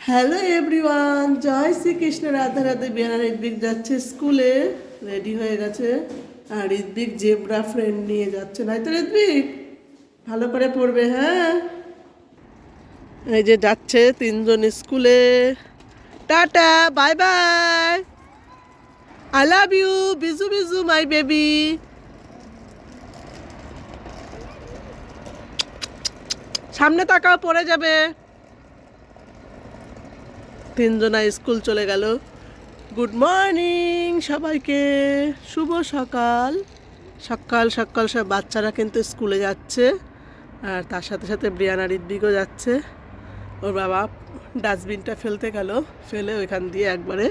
Hello everyone জয় শ্রীকৃষ্ণ রাধা রাধে বিয়ানা ঋদ্বিক যাচ্ছে স্কুলে রেডি হয়ে গেছে। আর ঋদ্বিক জেব্রা ফ্রেন্ড নিয়ে যাচ্ছে নাই তো ঋদ্বিক ভালো করে পড়বে হ্যাঁ? এই যে যাচ্ছে তিনজন স্কুলে। Tata bye bye I love you Biju Biju my baby সামনে তাকাও, পড়ে যাবে। তিনজনা স্কুল চলে গেল। গুড মর্নিং সবাইকে। শুভ সকাল। সকাল সকাল সব বাচ্চারা কিন্তু স্কুলে যাচ্ছে আর তার সাথে সাথে ব্রিয়ানা ঋদ্বিকও যাচ্ছে। ওর বাবা ডাস্টবিনটা ফেলতে গেল, ফেলে ওইখান দিয়ে একবারে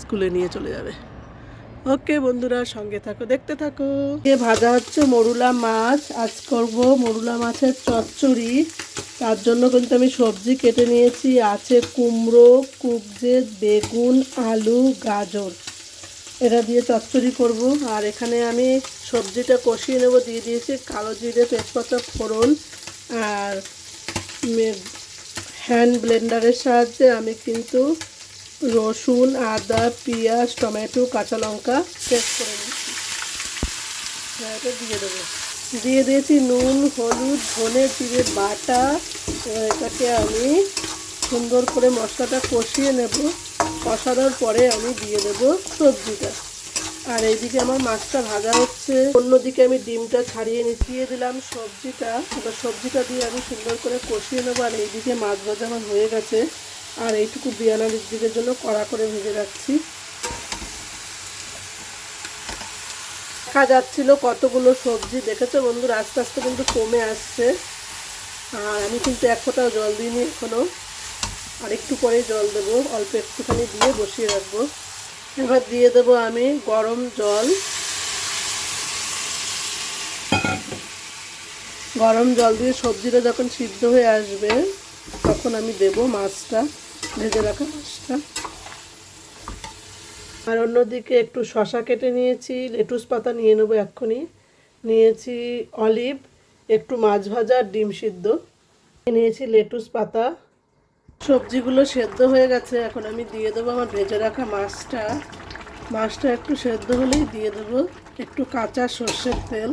স্কুলে নিয়ে চলে যাবে। ওকে বন্ধুরা, সঙ্গে থাকো, দেখতে থাকো। এ ভাজা হচ্ছে মরুলা মাছ। আজ করব মরুলা মাছের চচ্চড়ি। তার জন্য কিন্তু আমি সবজি কেটে নিয়েছি। আছে কুমড়ো কুবজে বেগুন, আলু, গাজর। এটা দিয়ে চচ্চড়ি করব। আর এখানে আমি সবজিটা কষিয়ে নেব। দিয়ে দিয়েছি কালো জিরে তেজপাতা, ফোড়ন আর হ্যান্ড ব্লেন্ডারের সাহায্যে আমি কিন্তু রসুন আদা পেঁয়াজ টমেটো কাঁচা লঙ্কা পেস্ট করে নিচ্ছি। হ্যাঁ, এটা দিয়ে দেবো। দিয়ে দিয়েছি নুন হলুদ ধনে জিরে বাটা। এটাকে আমি সুন্দর করে মশলাটা কষিয়ে নেব। কষানোর পরে আমি দিয়ে দেবো সবজিটা। আর এইদিকে আমার মাছটা ভাজা হচ্ছে। অন্যদিকে আমি ডিমটা ছাড়িয়ে নিচিয়ে দিলাম সবজিটা। এবার সবজিটা দিয়ে আমি সুন্দর করে কষিয়ে নেব। আর এইদিকে মাছ ভাজা আমার হয়ে গেছে। আর এইটুকু বিয়ানার দিকের জন্য কড়া করে ভেজে রাখছি। দেখা যাচ্ছিল কতগুলো সবজি, দেখেছ বন্ধুরা? আস্তে আস্তে কিন্তু কমে আসছে। আর আমি কিন্তু এক ফোঁটাও জল দিইনি এখনও আর একটু পরেই জল দেবো। অল্প একটুখানি দিয়ে বসিয়ে রাখব। এবার দিয়ে দেবো আমি গরম জল। গরম জল দিয়ে সবজিটা যখন সিদ্ধ হয়ে আসবে তখন আমি দেব মাছটা, ভেজে রাখা মাছটা। আর অন্যদিকে একটু শশা কেটে নিয়েছি, লেটুস পাতা নিয়ে নেব এক্ষুনি। নিয়েছি অলিভ, একটু মাছ ভাজা, ডিম সিদ্ধ। নিয়েছি লেটুস পাতা। সবজিগুলো সেদ্ধ হয়ে গেছে, এখন আমি দিয়ে দেবো আমার ভেজে রাখা মাছটা। মাছটা একটু সেদ্ধ হলেই দিয়ে দেবো, একটু কাঁচা সর্ষের তেল।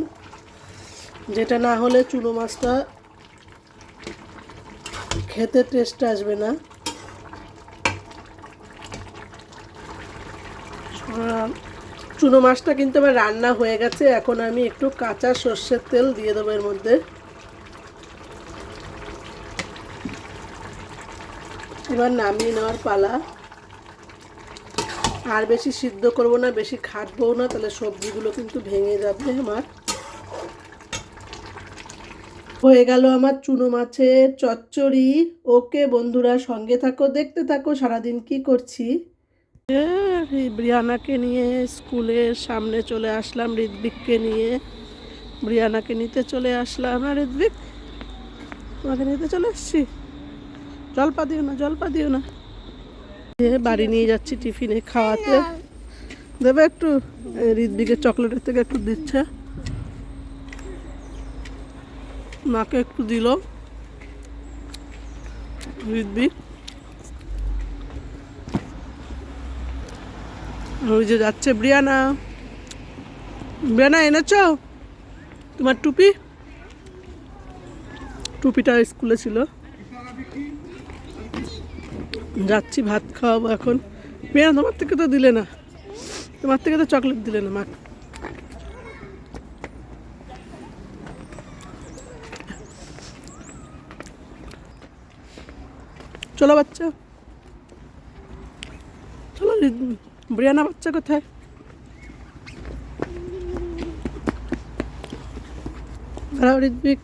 যেটা না হলে চুনো মাছটা খেতে টেস্ট আসবে না। চুনো মাছটা কিন্তু আমার রান্না হয়ে গেছে। এখন আমি একটু কাঁচা সর্ষের তেল দিয়ে দেবো এর মধ্যে। এবার নামিয়ে নেওয়ার পালা। আর বেশি সিদ্ধ করব না, বেশি খাটবও না, তাহলে সবজিগুলো কিন্তু ভেঙে যাবে আমার। হয়ে গেল আমার চুনো মাছের চচ্চড়ি। ওকে বন্ধুরা সঙ্গে থাকো, দেখতে থাকো, সারাদিন কি করছি? ব্রিয়ানাকে নিয়ে স্কুলের সামনে চলে আসলাম ঋদ্বিককে নিয়ে। ব্রিয়ানাকে নিতে চলে আসলাম। না ঋদ্বিক তোমাকে নিতে চলে এসছি জলপা দিও না, জলপা দিও না। বাড়ি নিয়ে যাচ্ছি টিফিনে খাওয়াতে। দেবে একটু? ঋদ্বিকের চকলেটের থেকে একটু দিচ্ছে। মাকে একটু দিল। ঋদ্বিক ওই যে যাচ্ছে ব্রিয়ানা। ব্রিয়ানা, এনেছ? তোমার টুপি? টুপিটা স্কুলে ছিল। যাচ্ছি ভাত খাওয়াবো এখন। ব্রিয়ানা, তোমার থেকে তো দিলে না। তোমার থেকে তো চকলেট দিলে না, মা। চলো বাচ্চা। চলো ব্রিয়ানা বাচ্চা কোথায়? দাঁড়াও ঋদ্বিক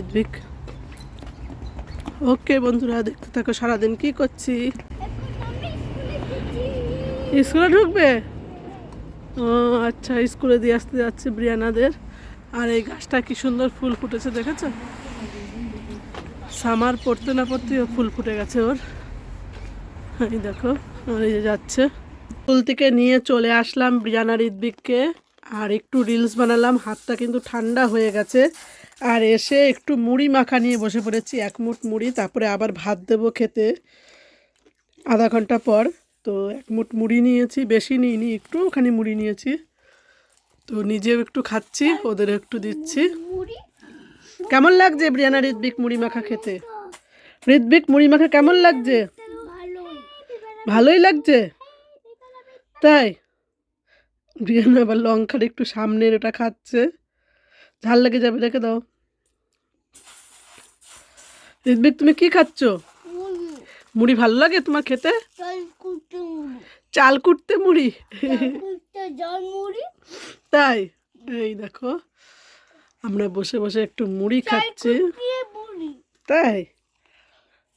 ঋদ্বিক ওকে বন্ধুরা, দেখতে থাকো, সারাদিন কি করছি? স্কুলে ঢুকবে? ও আচ্ছা স্কুলে দিয়ে আসতে যাচ্ছে ব্রিয়ানাদের আর এই গাছটা কি সুন্দর ফুল ফুটেছে দেখেছ? সামার পড়তে না পড়তেও ফুল ফুটে গেছে ওর। এই দেখো, আর এই যাচ্ছে। ফুল থেকে নিয়ে চলে আসলাম ব্রিয়ানা ঋদ্বিককে আর একটু রিলস বানালাম, হাতটা কিন্তু ঠান্ডা হয়ে গেছে। আর এসে একটু মুড়ি মাখা নিয়ে বসে পড়েছি, এক মুঠ মুড়ি, তারপরে আবার ভাত দেবো খেতে। আধা ঘণ্টা পর, তো এক মুঠ মুড়ি নিয়েছি, বেশি নিইনি একটু ওখানে মুড়ি নিয়েছি। তো নিজেও একটু খাচ্ছি ওদের একটু দিচ্ছি। কেমন লাগছে ব্রিয়ানা ঋদ্বিক মুড়ি মাখা খেতে? ঋদ্বিক মুড়ি মাখা কেমন লাগছে? ভালোই লাগছে? তাই? ব্রিয়ানা আবার লঙ্কার একটু সামনের ওটা খাচ্ছে। ঝাল লেগে যাবে রেখে দাও। ঋদ্বিক তুমি কি খাচ্ছ? মুড়ি। ভালো লাগে তোমার খেতে? চাল কুটতে মুড়ি। তাই? এই দেখো আমরা বসে বসে একটু মুড়ি খাচ্ছি। তাই?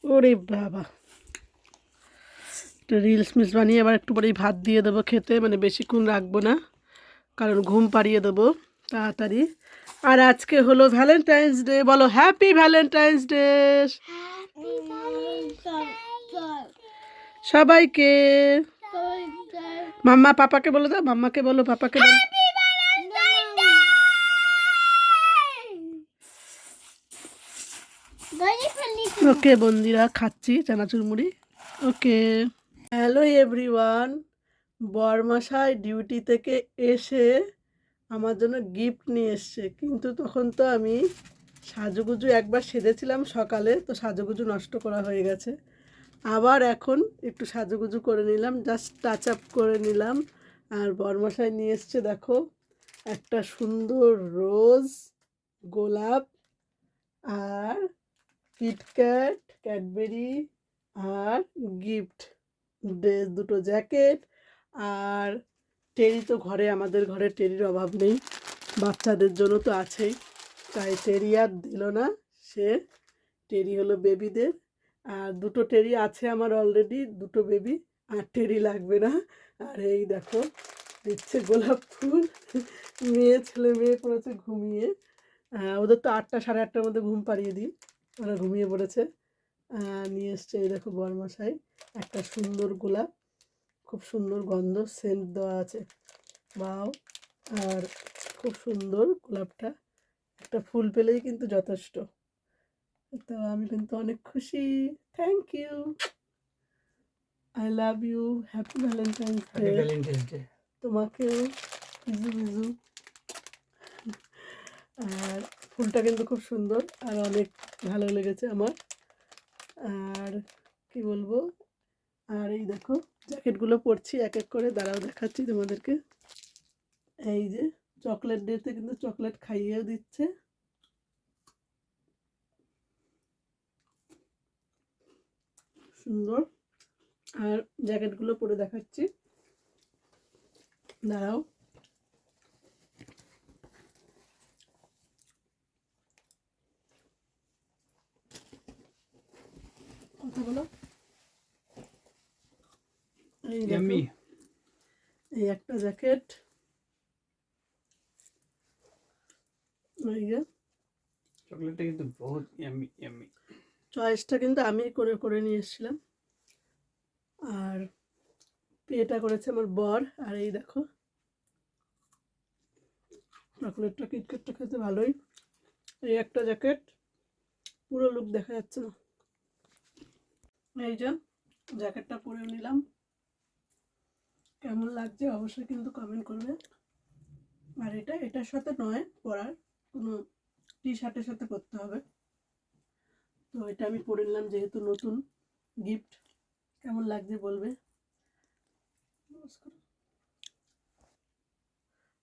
ওরে বাবা। রিলস মিলস বানিয়ে আবার একটু পরেই ভাত দিয়ে দেবো খেতে মানে বেশিক্ষণ রাখব না কারণ ঘুম পাড়িয়ে দেবো তাড়াতাড়ি। আর আজকে হলো ভ্যালেন্টাইন্স ডে বলো হ্যাপি ভ্যালেন্টাইন্স ডে সবাইকে। মাম্মা পাপাকে বলো দাও মাম্মাকে বলো পাপাকে বলো। ওকে বন্দিরা, খাচ্ছি চানাচুর মুড়ি ওকে। হ্যালো এভরিওয়ান বরমাসাই ডিউটি থেকে এসে আমার জন্য গিফট নিয়ে এসছে। কিন্তু তখন তো আমি সাজুগুজু একবার সেজেছিলাম সকালে, তো সাজুগুজু নষ্ট করা হয়ে গেছে। আবার এখন একটু সাজুগুজু করে নিলাম জাস্ট টাচ আপ করে নিলাম। আর বরমাসাই নিয়ে এসছে, দেখো, একটা সুন্দর রোজ গোলাপ আর কিটক্যাট ক্যাডবেরি আর গিফট ড্রেস দুটো জ্যাকেট আর টেরি তো ঘরে, আমাদের ঘরে টেরির অভাব নেই। বাচ্চাদের জন্য তো আছেই। তাই টেরি আর দিল না। সে টেরি হলো বেবিদের আর দুটো টেরি আছে আমার অলরেডি দুটো বেবি আর টেরি লাগবে না। আর এই দেখো, দিচ্ছে গোলাপ ফুল। মেয়ে, ছেলে, মেয়ে পড়েছে ঘুমিয়ে। ওদের তো আটটা, সাড়ে আটটার মধ্যে ঘুম পাড়িয়ে দিই। ওরা ঘুমিয়ে পড়েছে। নিয়ে এসছে এই দেখো বরমশাই। একটা সুন্দর গোলাপ খুব সুন্দর গন্ধ সেন্ট দেওয়া আছে। বাও আর খুব সুন্দর গোলাপটা। একটা ফুল পেলেই কিন্তু যথেষ্ট। তো আমি কিন্তু অনেক খুশি। Thank you I love you happy Valentine's day তোমাকেও বিজু বিজু। আর ফুলটা কিন্তু খুব সুন্দর। আর অনেক ভালো লেগেছে আমার। আর কি বলব? আর এই দেখো জ্যাকেটগুলো পরছি এক এক করে। দাঁড়াও দেখাচ্ছি তোমাদেরকে। এই যে চকলেট ডেতে কিন্তু চকলেট খাইয়েও দিচ্ছে। সুন্দর। আর জ্যাকেটগুলো পরে দেখাচ্ছি। দাঁড়াও। বলো এই একটা জ্যাকেট। চকলেটটা কিন্তু বহুত ইয়াম্মি ইয়াম্মি চয়েসটা কিন্তু আমি করে করে নিয়ে এসেছিলাম। আর এটা করেছে আমার বর। আর এই দেখো। চকলেটটা কিটকেটটা খেতে ভালোই। এই একটা জ্যাকেট। পুরো লুক দেখা যাচ্ছে না। এই যে, জ্যাকেটটা পরে নিলাম। কেমন লাগছে অবশ্যই কিন্তু কমেন্ট করবে। আর এটা, এটার সাথে নয়, পরার। কোনো টি শার্টের সাথে পরতে হবে। তো এটা আমি পরে নিলাম, যেহেতু নতুন গিফট কেমন লাগছে বলবে?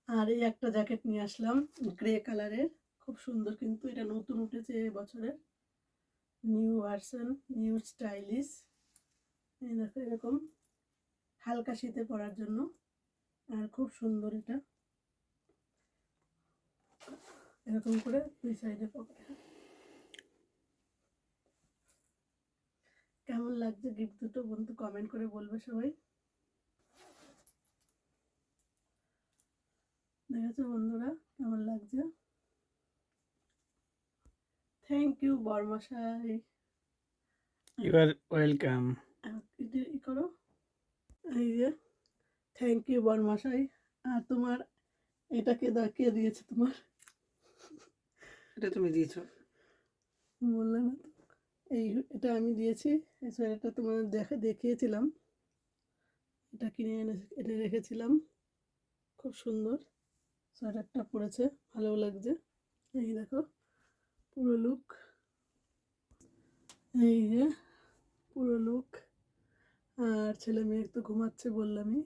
আর এই একটা জ্যাকেট নিয়ে আসলাম গ্রে কালারের খুব সুন্দর কিন্তু, এটা নতুন উঠেছে এ বছরের। New version, new stylish. এই দেখো, এরকম হালকা শীতে পরার জন্য। আর খুব সুন্দর এটা। এরকম করে দুই সাইডে পকেট কেমন লাগছে গিফট দুটো বন্ধু কমেন্ট করে বলবে সবাই। দেখেছ বন্ধুরা, কেমন লাগছে? থ্যাংক ইউ বর্মশাই ইউ আর ওয়েলকাম করো এই যে থ্যাংক ইউ বর্মশাই আর তোমার এটা কে দা- কে দিয়েছে তোমার। এটা তুমি দিয়েছ। বললে না তো। এই এটা আমি দিয়েছি। এই সোয়েটারটা তোমাদের দেখে দেখিয়েছিলাম। এটা কিনে এনে এনে রেখেছিলাম। খুব সুন্দর। সোয়েটারটা পরেছে। ভালো লাগছে। এই দেখো। পুরো লুক এই যে পুরো লুক আর ছেলে মেয়ে তো ঘুমাচ্ছে বললামই।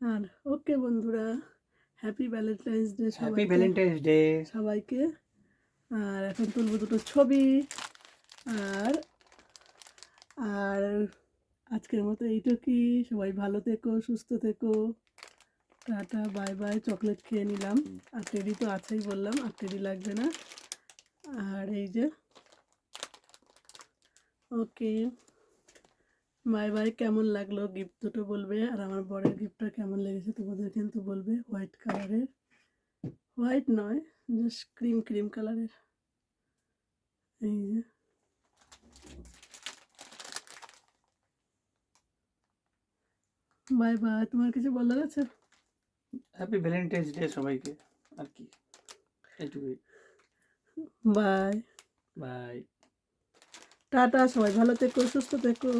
আর ওকে বন্ধুরা happy Valentine's day happy Valentine's day সবাইকে। আর এখন তুলবো দুটো ছবি। আর আর আজকের মতো এইটুকুই। সবাই ভালো থেকো সুস্থ থেকো। Tata bye by. চকলেট খেয়ে নিলাম। আর টেডি তো আছেই বললাম আর টেডি লাগবে না। আর এই যে, ওকে, বাই বাই, কেমন লাগল গিফট দুটো বলবে? আর আমার বরের গিফটটা কেমন লেগেছে তোমাদের কিন্তু বলবে। হোয়াইট কালারের হোয়াইট নয় জাস্ট ক্রিম ক্রিম কালারের এই যে। বাই বাই, তোমার কিছু বলার আছে? হ্যাপি ভ্যালেন্টাইন্স ডে সবাইকে, আর কি? এইটুকুই। বাই বাই টাটা সবাই ভালো থেকো সুস্থ থেকো।